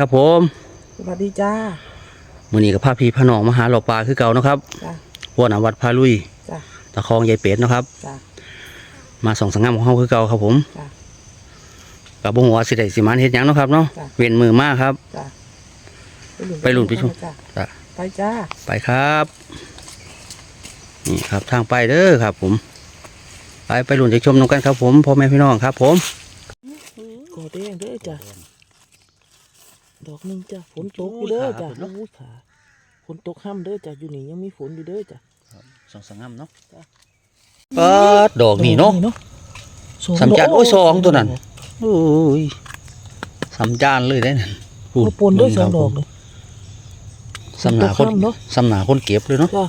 ครับผมสวัสดีจ้ามื้อนี้กับพาพี่พาน้องมาหาหลอกปลาคือเก่านะครับจ้าพวกนาวัดพาลุยจ้าตะคองยายเป็ดเนาะครับจ้ามาส่องสังงามของเฮาคือเก่าครับผมจ้ากับบ่ฮู้ว่าสิได้สิมานเฮ็ดหยังเนาะครับเนาะจ้ะ เว้นมือมากครับ จ้าไปลุ้นไปชมจ้าจ้ะไปจ้าไปครับ นี่ครับทางไปเด้อครับ ผม ไปไปลุ้นไปชมนำกันครับ ผมพ่อแม่พี่น้องครับ ผมโกแดงเด้อจ้า ดอกหนึงจ้าฝนตกอยู่เด้อจ้าโอ้ยขาฝนตกห้ามเด้อจ้าอยู่นี่ยังมีฝนอยู่เด้อจ้าส่องสังงามเนาะเปิดดอกนี่เนาะสองสามจานดกโอ้ยสองตัวนั้นโอ้ยสามจานเลยได้นั่นโอ้ปนด้วยสองดอกเลยสำหนาคนตกค่ำเนอะสำหนาคนเก็บเลยเนาะจ้า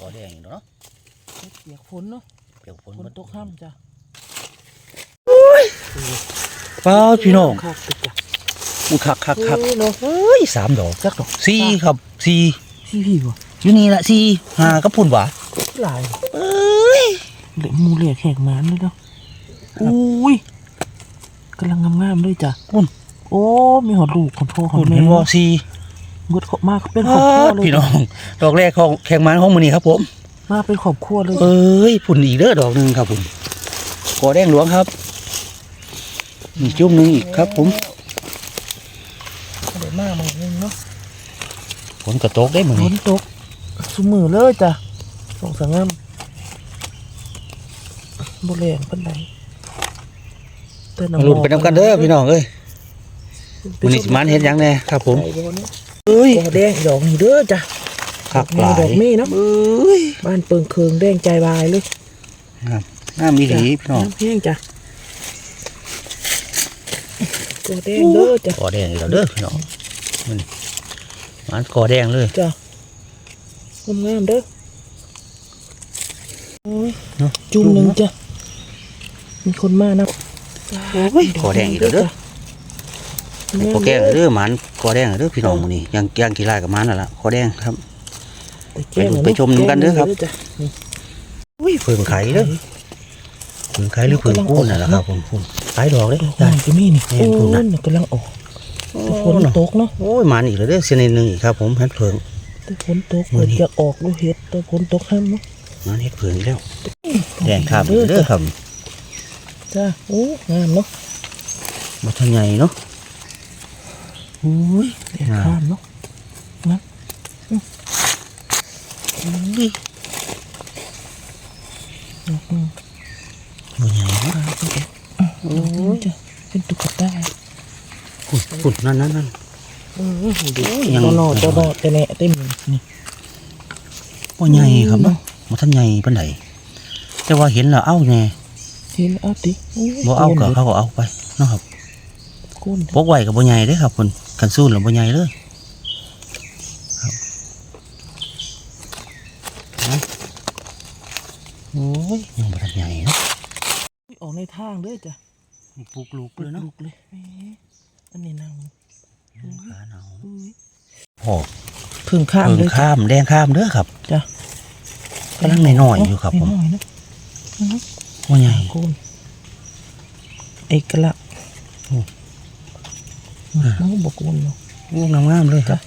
ขอแดงอยู่เนาะเปียกฝนเนาะเปียกฝนฝนตกห้ามจ้า ป้าพี่น้องคักติดจ้าอุ้ยคักคักคักเออเนาะเฮ้ยสามดอกจักดอกสี่ครับสี่พี่พี่บ่อยู่นี่ละสี่ห้าก็พุ่นหวะหลายเอ้ยเหลยมูเหลียแขกหมันเลยเนาะอุ้ยกำลังงามๆเลยจ้ะพุ่นโอ้มีหอดลูกของพ่อขอพุ่งนแม่เห็นว่าสี่เบิดขอบมากเป็นครอบครัวเลยพี่น้อง ดอกแรกของแข่งมันของมือนี้ครับ ผม มาเป็นครอบครัวเลย เอ้ยพุ่นอีกเด้อดอกหนึ่งครับผมขอแดงหลวงครับ มีจุ่มหนึ่งอีกครับผมเดี๋ยวมากมันนึงเนาะฝนกระตกได้มือฝนี้นตกสุมือเลยจ้ะสองสางงามบุแรงปันใดเตือนมาลุ้นไปนำกันเด้อพี่น้องเอ้ยมือนี้สิมันเห็นหยังแน่ครับผมเอ้ยดอกแดงดอกนี้เด้อจ้ะคักหลายดอกเม่เนาะเอ้ยบ้านเปิงเคืองแดงใจวายเลยงามงามมีหลีพี่น้องำแห้งจ้ะ ตัวแดงเด้อจ้ะกอแดงอีกแล้วเด้อพี่น้องมันมันกอแดงเลยจ้ะงามงามๆเด้อโอ้ยเนาะจุ่มหนึ่งจ้ะมีคนมานะโอ้ยกอแดงอีกแล้วเด้อพอแกงเด้อมันกอแดงเด้อพี่น้องมื้อนี้ยังย่างกีฬากับมันนั่นล่ะกอแดงครับไปไปชมกันเด้อครับอุ้ยเพิ่งไข่เด้อเพิ่งไข่หรือเพิ่งกู้นั่นแหละครับผมผมขายดอกเลยดอกได้ไม้ก็มีนี่แม่นพุ่นน่ะโอ้ยกำลังออกแต่ฝนตกเนาะโอ้ยหมันอีกแล้วเด้อเส้นหนึงอีกครับ ผมเฮ็ดเพิ่งแต่ฝนตกมื้เปิอดนี้จะออกดูเห็ดแต่ฝนตกห้ามเนาะมันเฮ็ดเพิ่งอีกแล้วแดงข้ามอีกเด้อครับจ้ะโอ้งามเนาะบ่ทันใหญ่เนาะโอ้ยแดงข้ามเนาะนะอุ้ยอืมบ่ใหญ่เนาะข้ามไปเด้อ โอ้ยจ้ะเป็นตุ๊กตาพุ่นพุ่นนั่นนั่นนั่นอืมดูยัยังงนอจะนอจะแหน่เต็มนี่บ่ใหญ่ครับเนาะบ่ทันใหญ่ปานใดแต่ว่าเห็นแล้วเอ้าแน่เห็นเอาติโยบ่เอาก็เขาก็เอาไปเนาะครับโก้นปกไว้ก็บ่ใหญ่เด้ครับเพิ่นกันสู้แล้วบ่ใหญ่เลยครับนะโอ้ยยังบ่ทันใหญ่เนาะออกในทางเด้อจ้ะ ปลูกลูกเลยเนาะลุกเลยแหมอันนี้นางขาหนาวอุ้ยพอพึ่งข้ามเพิ่งเลยจ้ะข้ามแดงข้ามเด้อครับจ้ะกำลังน้อยๆอยู่ครับผมน้อยๆนะบ่ใหญ่โก้นเอกลักษณ์โอ้มันก็บอกโก้นเนาะโอ้งามๆเลยครับ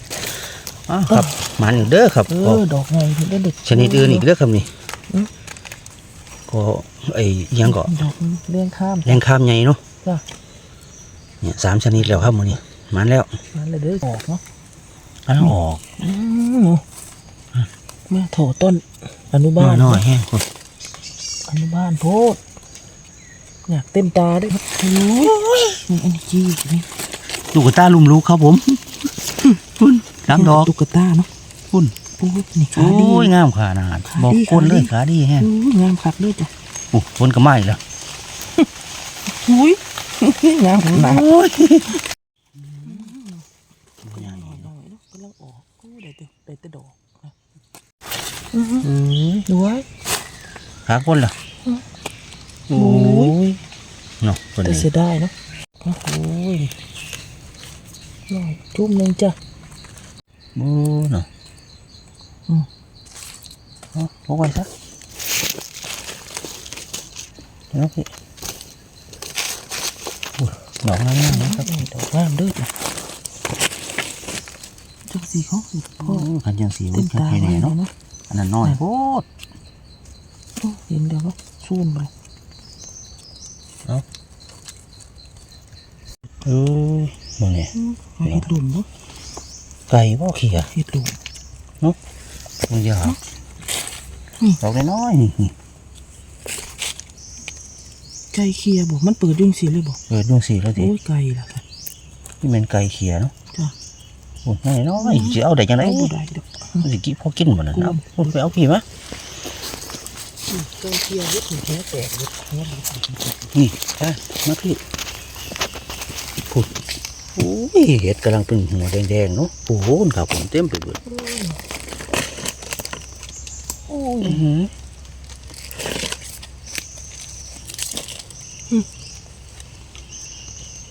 อ้าวครับมันอยู่เด้อครับเอก็อดอกไงถึงได้เด็กชนิดอื่นอีกเด้อครับนี่อืมก็ ไอ้อิหยังก็ดอกเลี้ยงข้ามแรงข้ามใหญ่เนาะจ้ะเนี่ยสามชนิดแล้วครับมื้อนี้มันแล้วนั่นเลยเด้อออกเนาะกำลังออกอืมแม่โถต้นอนุบาลน้อยๆแห้งคนอนุบาลโพดอยากเต็มตาด้วยครับโอ้ยนี่อันนี้จี้นี่ลูกตาลุมลูกครับผมพุ่นดำดอกตุ๊กตาเนาะพุ่นโอ้ยนี่ขาโอ้ดียงามขานาดขาบอกดีคนเลยขาดีขาดีแฮงโอ้ยงามคักเลยจ้ะโอ้ฝนก็ไหม้แล้วอุ้ยงามขนาดโอ้ยหน่อยๆเนาะกำลังออกโอ้ได้แต่ได้แต่ดอกนะอืมดูไว้ขาคนล่ะโอ้ยเนาะคนแต่นี้เสียดายเนาะโอ้โหหน่อยจุ่มหนึ่งจ้ะโอ้เนาะอืมเอาเอาไว้ซะเนะพี่ดอกงามๆนะครับดอกงามด้อจ้ะจังสีเขาสิพ่อคันยังสีมันมตาใครไว้แน่เนาะอันนั้นน้อยโคตรโอ้เห็นเดี๋ยวก็ซูมไปเอ้ยมึงเนี่ยเห็ดลุมเนาะไก่บ่เขียเห็ดลุมมึงอย่าอืมดอกน้อยนี่ ไก่เคียบ่มันเปิดยุ่งสีเลยบ่เกิดดวงสีแล้วดิโอ้ยไก่ล่ะค่ะนี่เป็นไก่เขียเนาะจ้ะโอ้ยน้อยๆสิเอาได้จังได๋เอาบ่ได้ดอกมันสิกินพอกินบ่นั่นเอาพูดไปเอาพี่มะไก่เคียเฮ็ดแค่แตกเฮ็ดแค่นี่ไปมาพี่พูดโอ้ยเห็ดกำลังเป็นหัวแดงๆเนาะโอ้โหครับผมเต็มไปหมดโอ้ย อื้อหือ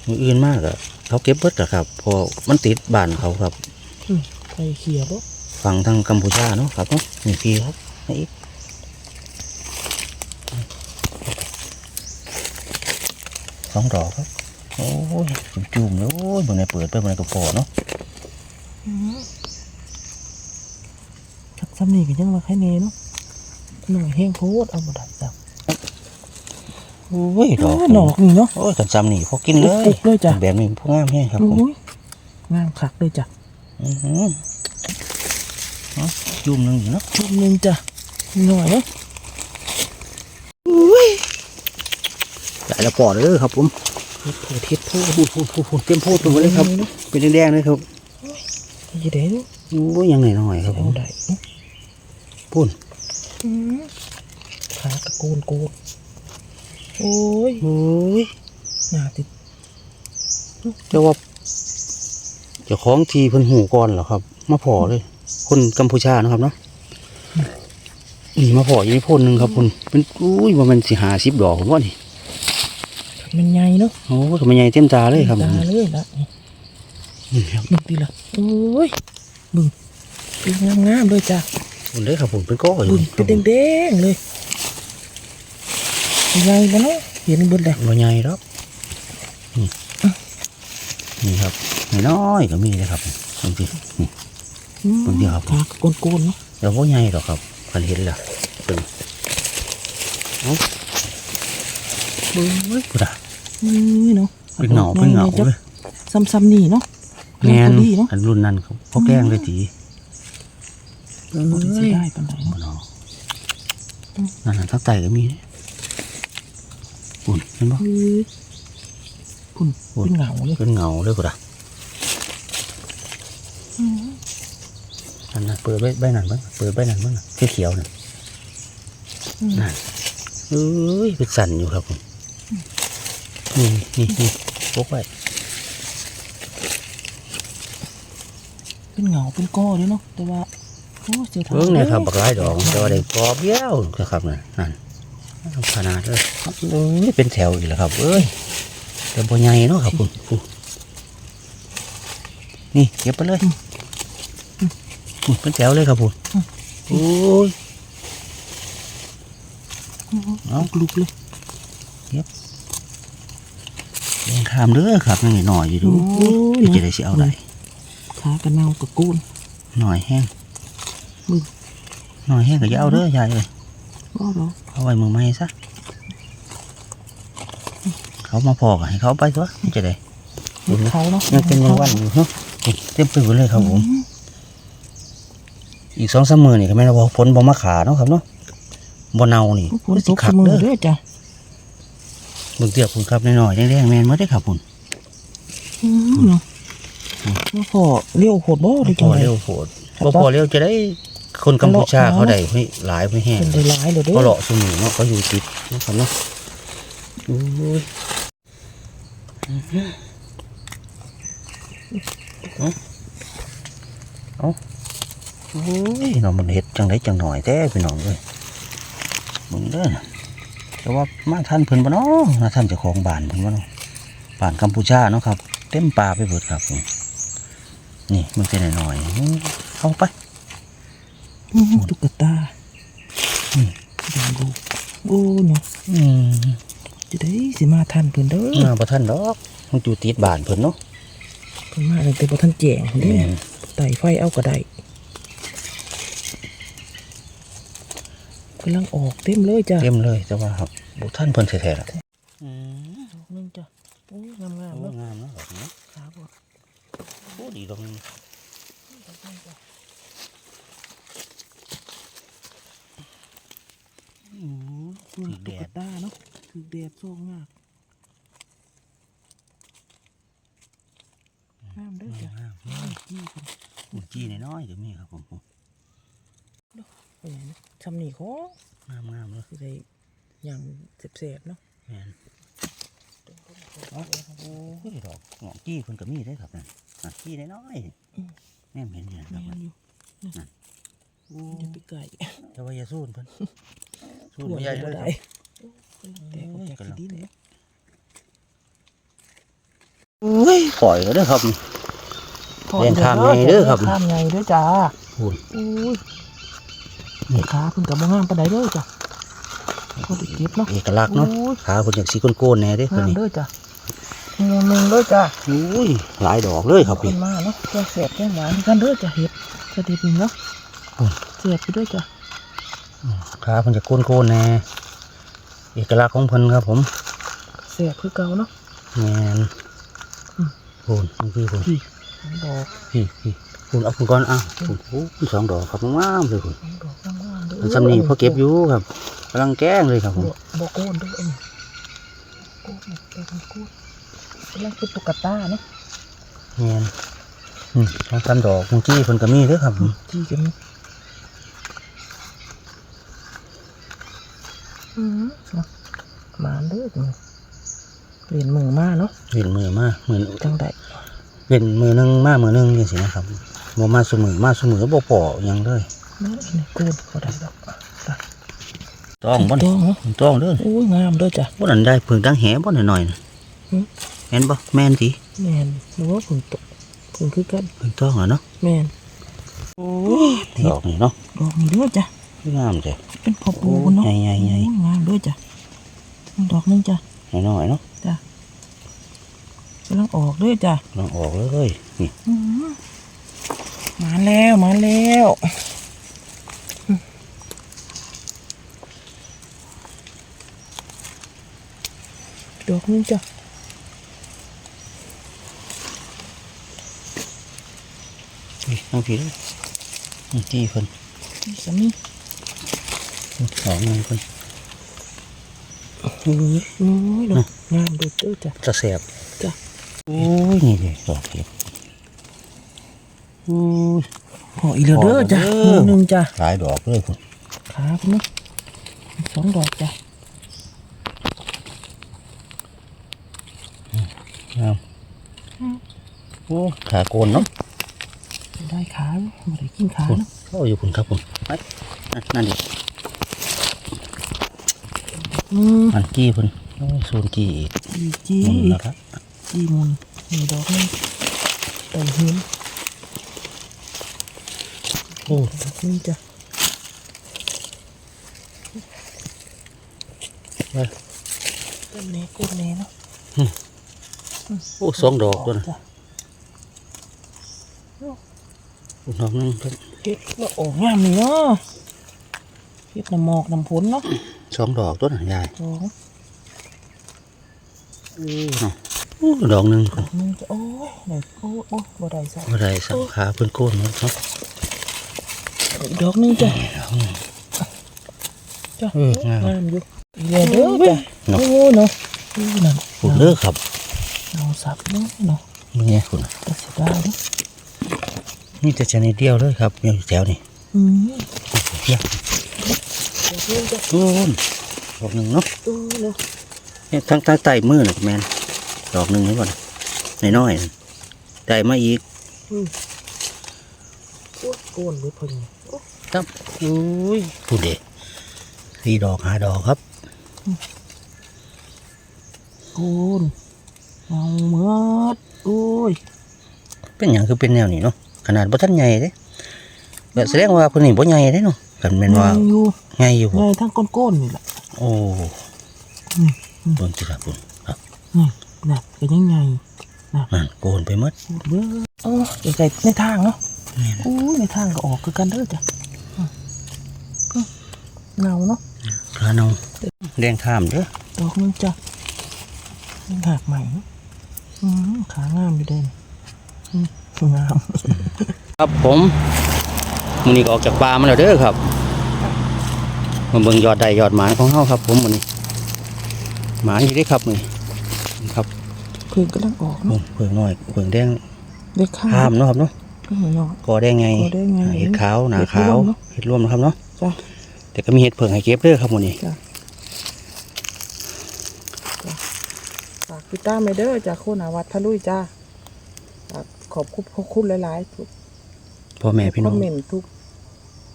มืออื่นมากอะเขาเก็บเบิดอะครับ พอมันติดบ้านเขาครับไก่เคียบ่ฝั่งทางกัมพูชาเนาะครับเนาะนี่พี่ครับนี่อีกสองดอกครับ โอ้ยจุ่มๆเลยโอ้ยบนไหนเปิดไปบนไหนก็พอเนาะจักซ้ำนี่ก็ยังว่าใครแน่เนาะหน่อยแห้งโพดเอาบ่ได้จ้ะ โอ้ยดอกดอกนี่เนาะโอ้ยกันซ้ำนี่พอกินเลยปุกเลยจ้ะแบบนี้พวกงามแห้งครับผมโอ้ยงามคักเลยจ้ะอือหือเอาจุ่มหนึงอยู่เนาะชุดหนึงจ้ะหน่อยเนาะใส่ละปอดเลยครับผมเฮ็ดโพดเฮ็ดโพดพูดพูดพูดพูดเต็มพูดไปหมดเลยครับ เป็นแดงๆเลยครับยี่เด้เนาะโอ้ยยังหน่อยๆครับผเอามได้เนาะพูดขากระโกนโกน โอ้ยโอ้ยหน้าติดเจ้าว่าเจ้าของทีเพิ่นหูก่อนเหรอครับ มาพอเลย คนกัมพูชาเนาะครับเนาะนี่มาพออยู่ในพ่นหนึ่งครับคุณเป็นอุ้ยว่ามันสิหาสิบดอกผมว่านี่มันใหญ่เนาะโอ้ทำไมใหญ่เต็มตาเลยครับผตามเลยละนี่ครับมึงตีละโอ้ยบึงเป็นงามงามๆเลยจ้ะคุณเลยครับผมเป็นก้ออยู่บึงเป็นแดงๆเลย ใหญ่ปะเนาะเห็นเบิดเลยว่าใหญ่หรอกนี่นี่ครับน้อยๆก็มีเลยครับบางทีนี่เบิ่งเดียวครับขากระโกนโกนๆเนาะเราว่าใหญ่หรอกครับคันเห็นและเป็นเอาเบิ้งเว้ยกูด่านี่เนาะเป็นเหงาเป็นเหงาเลยซ้ำๆนี่เนาะแมนพอดีเนาะอันรุ่นนั้นเขาเขาแกล้งเลยทีเอ้บ่ได้สิยได้ปานใดเนาะบ่เนาะนั่นน่ะทักไตก็มีเนี่ย ปุ่นเห็นปะเฮ้ยคุณโอ้ยเป็นเหงาเลยเป็นเงาเลยกูด่าอันนั้นเปิดใบใบนั้นบ้างเปิดใบนั้นบ้างเขียวๆน่ะนั่นเอ้ยเป็นสั่นอยู่ครับผมนี่นี่นี่พกไว้เป็นเหงาเป็นก้อเลยเนาะแต่ว่าโอ้เสียดายเบิ่งเนี่ยครับบักหลายดอกแต่ว่าได้กรอบเดียวนะครับนั่นนั่น ขนาดเลยเอ้ยเป็นแถวอีกแล้วครับ เอ้ยแต่บ่ใหญ่เนาะครับคุณคุณนี่เก็บไปเลยคุณเป็นแถวเลยครับคุณโอ้ยเอาลุกเลยยังขามเด้อครับนี่หน่อยอยู่ดูโอ้ยจะได้สิเอาได้ขากระเนากระโกนหน่อยแห้งมึงหน่อยแห้งก็จะเอาเด้อยายเลยก็หรอ เอาไว้มือไม้ซะ เขามาพอกันให้เขาไปตัวจะได้เห็ดเขาเนาะยังเป็นยังวันอยู่เนาะเต็มไปหมดเลยครับผม อีกสองสามมือนี่ก็ไม่นว่าฝนบ่มาขาเนาะครับเนาะบ่เนานี่ฝนตสิกเสคักมอเด้อเด้อจ้ะเบิ่งเตียบคุณครับน้อยๆแดงๆแม่นบ่ได้ครับคุณอืมเนาะแล้วพอเลี้ยวโคตรบ่ได้พจังอไดเร็วโพดบ่พอเร็วจะได้ คนกัมพูชาเขาได้ไม่หลายไม่แห้งเป็นได้หลายเลยเด้อก็เลาะสมุนเนาะเขาอยู่ติดนะครับเนาะโอ้ยเอาเอาโอ้ยเนาะมันเห็ดจังไดจังหน่อยแท้พี่น้องเลยมึงเด้อนะแต่ว่ามาท่านเพิ่นบ่เนาะมาท่านเจ้าของบ้านเพิ่นบ่เนาะบ้านกัมพูชาเนาะครับ เต็มป่าไปหมดครับผมนี่มันเป็นหน่อยๆอื้อเอาไปอืม ตุ๊กตาอืมเดี๋ยวดูโอ้เนาะอืมจะได้สิมาทันเพิ่นเด้อมาประท่านดอกมันอยู่ติดบ้านเพิ่นเนาะเพิ่นมาตั้งแต่บ่ทันแจ้งเด้แม่นไต่ไฟเอาก็ได้กำลังออกเต็มเลยจ้ะเต็มเลยแต่ว่าครับบ่ท่านเพิ่นแท้ๆล่ะอืม ดอกหนึงจ้ะโอ้ยงาม โอ้ ๆเนาะ งามเนาะดอกนี้ ครับผม โอ้ดีดอกนี้อืม คือ ถึกแด ตุ๊ก ด ตาเนาะ คือแดดส่องมากงามเด้อจ้ะงามโอ้ยจี้กันๆอุ่นจี้น้อยๆก็มีครับผมไปไหนนะชำนี่ของงามงามๆเลยสิได้อย่างเสบๆเนาะแม่นโอ้ยดอกงอกจี้เพิ่นก็มีได้ครับนั่นอะจี้น้อยๆแม่นเห็นเนี่ยคแม่รับนอยู่โอ้จะไปไก่แต่ว่าอย่าสู้เพิ่นสู้ถั่วไม่ใหญ่เลบ่ยคได้รับ แต่ออกจากขี้ดินเนาะโอ้ยปล่อยแล้วเด้อครับเรียนข้ามไงเด้อครับข้ามไงเด้อจ้าพูนอุ้ยนี่ขาเพิ่นกับบ่งามปานใดเด้อจ้ะก็ได้เก็บเนาะเอกลักษณ์เนาะโอ้ยขาเพิ่นจากสีโกนๆแน่เด้อเพิ่นงามนี่เด้อจ้ะหนึ่งหนึ่งเด้อจ้ะโอ้ยหลายดอกเลยครับเพิ่พี่นมาเนาะแกงแสบแกงหวานกันเด้อจ้ะเห็ดจะดีจริงเนาะอืมเสียบไปด้วยจ้ะขาเพิ่นจะโกนๆแน่ เอกลักษณ์ของเพิ่นครับผมเสียบคือเก่าเนาะแม่นอืมพูนเมื่อกี้พูนพี่สองดอกพี่พี่พูนเอาพูนก่อนอะพูนโอ้ยสองดอกครับงามเลยพูนสองดอกงามๆเด้อมันซ้ำนี่พอเก็บอยู่ครับกำลังแกล้งเลยครับผมบ่บ่โกนเด้อเอ็นโกนเด้อโกนกำลังเป็นตุ๊กตาเนาะแม่นอืมสองสามดอกมุงจี้เพิ่นก็มีเด้อครับผมจี้กันเนาะอื มเนาะมาเด้อจ้ะเรียนมือมาเนาะเว้นมือมามือจังไดเว้นมือหนึงมามือหนึงจังซี่นะครับบ่มาซุมือมาซุมือบ่พอหยังเลยเนาะนี่โกนก็ได้ดอกได้ต้องบ่ต้นี่องเนาะต้องเด้อโอ้ยงามเด้อจ้ะบ่นั่นได้เพิ่งตั้งแหบ่หน่อยๆน่ะหืมเห็นบ่แม่นติแม่นหรือว่าผลตกผลคือกันเพิ่งต้องอะเนาะแม่นโอ้ยดอกนี่เนาะดอกนี้เด้อจ้ะงามจ้ะ เป็นพอปูเนาะใหญ่ๆๆโอ้ยงามเด้อจ้ะดอกหนึงจ้ะน้อยๆเนาะจ้ะกำลังออกเด้อจ้ะลองออกเลยนี่อื้อหือมาแล้วมาแล้วอืมดอกหนึงจ้ะนี่น้องพี่เด้อนี่ที่เพิ่นนี่สามี ดอกหนึงเพิ่นโอ้ยโอ้ยดอกงามเด้อเด้อจ้ะจะแสบจ้ะโอ้ยนี่เลยดอกเห็ดโอ้ยพออีกแล้วเด้อจ้ะพอแล้วเด้อมือหนึ่งจ้ะหลายดอกเลยคุณขาคุณเนาะสองดอกจ้ะงามโอ้ขาโกนเนาะได้ขาเนอะไม่ได้กินขาคุณเนาะเข้าอยู่คุณครับคุณไปนั่นนั่นดิ อืมมันกี้คุณโอ้ยโซนกี้อีกจีจีหมุนอีแล้กวครับจีมุนมีดอกนึงแต่เห็นโอ้ดอกนึงจ้ะไปต้นเนี้ก้นเนี้เนาะโอ้สองดอกตัวนะจ้ะดอกหนึงเพิ่นเฮ็ดมาออกงามนี่เนาะเฮ็ดน้ำหมอกน้ำผลเนาะ สองดอกตัวน่ะยายสองโอ้เนาะโอ้ดอกหนึงดอกนึงจ้ะโอ้ยไหนโอ้ยโอ้ยบ่ได้ใส่บ่ได้สักขาเพิ่นโกนเนาะอีกดอกนึงจ้ะจ้ะเอองามงามอยู่เดี๋ยวเด้อจ้ะเนาะโอ้ยเนาะโอ้ยนั่นคุณเลิกครับเอาสับเนาะเนาะนี่ไงคุณก็เสียดายเนาะมีแต่ชนิดเดียวเลยครับอยู่แถวนี้อืมเพียงเดี๋ยวเพิ่นจะ โอ้นดอกหนึ่งเนาะโอ้ยเนาะเนี่ยทั้งทั้งใต้มือน่ะแมนดอกหนึ่งนี่ก่อนน้อยๆน่ะได้มาอีกอืมโอ้ยโกนเลยพอดีโอ้ยครับอุ้ยผู้เด็กสี่ดอกหาดอกครับโกนเอาเมื่อดโอ้ยเป็นอย่างคือเป็นแนวนี้เนาะขนาดบ่ทันใหญ่เด้แบบแสดงว่าคนนี้บ่ใหญ่เด้เนาะ กันแม่นว่าไงอยู่ใหญ่อยู่ไงบ่ทั้งก้นๆนี่แหละโอ้อืมอืมเบิ่งสิครับคุณครับอืมน่ะก็ยังไงนั่นโกนไปหมดพูดเบ้อเออเดี๋ยวใส่ในทางเนาะโอ้ยในทางก็ออกคือกันเด้อจ้ะอืมอืมเงาเนาะขาเนาแดงข้ามเด้อดอกนึงจ้ะยังหักใหม่เนอะอืมขางามอยู่เด่นอืมงามครับผมมื้อนี้ก็ออกจากป่ามาแล้วเด้อครับ มาเบิ่งยอดใดยอดหมานของเฮาครับ ผมมื้อนี้หมานอยู่เด้ครับมื้อนี้ครับเพิ่งกำลังออกโอ้เนาะเพิ่งน้อยเพิ่งแดงเด็กข้าข้ามมเนาะครับเนาะก็เห็นเนาะกอแดงไงกอแดงไงอ่าเห็ดขาวหนาเห็ดขารววมเนาะเห็ดรวมนะครับเนาะจ้ะแต่ก็มีเห็ดเพิ่งให้เก็บเด้อครับมื้อนี้ฝากติดตามไปเด้อจากโคนาวัดทะลุยจ้าฝากขอบคุณขอบคุณหลายๆทุกพ่อแม่พี่คน้ออมงเมนต์ทุก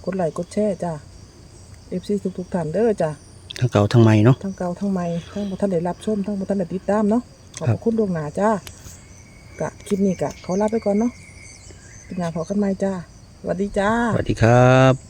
กดไลค์กดแชร์จ้า เอฟซีทุกทุกๆท่านเด้อจ้าทั้งเก่าทั้งใหม่เนาะ ทั้งเก่าทั้งใหม่ทั้งบ่ท่านได้รับชมทั้งบ่ท่านได้ติดตามเนาะขอบครับคุณดวงหนาจ้ากะคลิปนี้กะขอลาไปก่อนเนาะเป็นงานพอกันใหม่จ้าสวัสดีจ้า สวัสดีครับ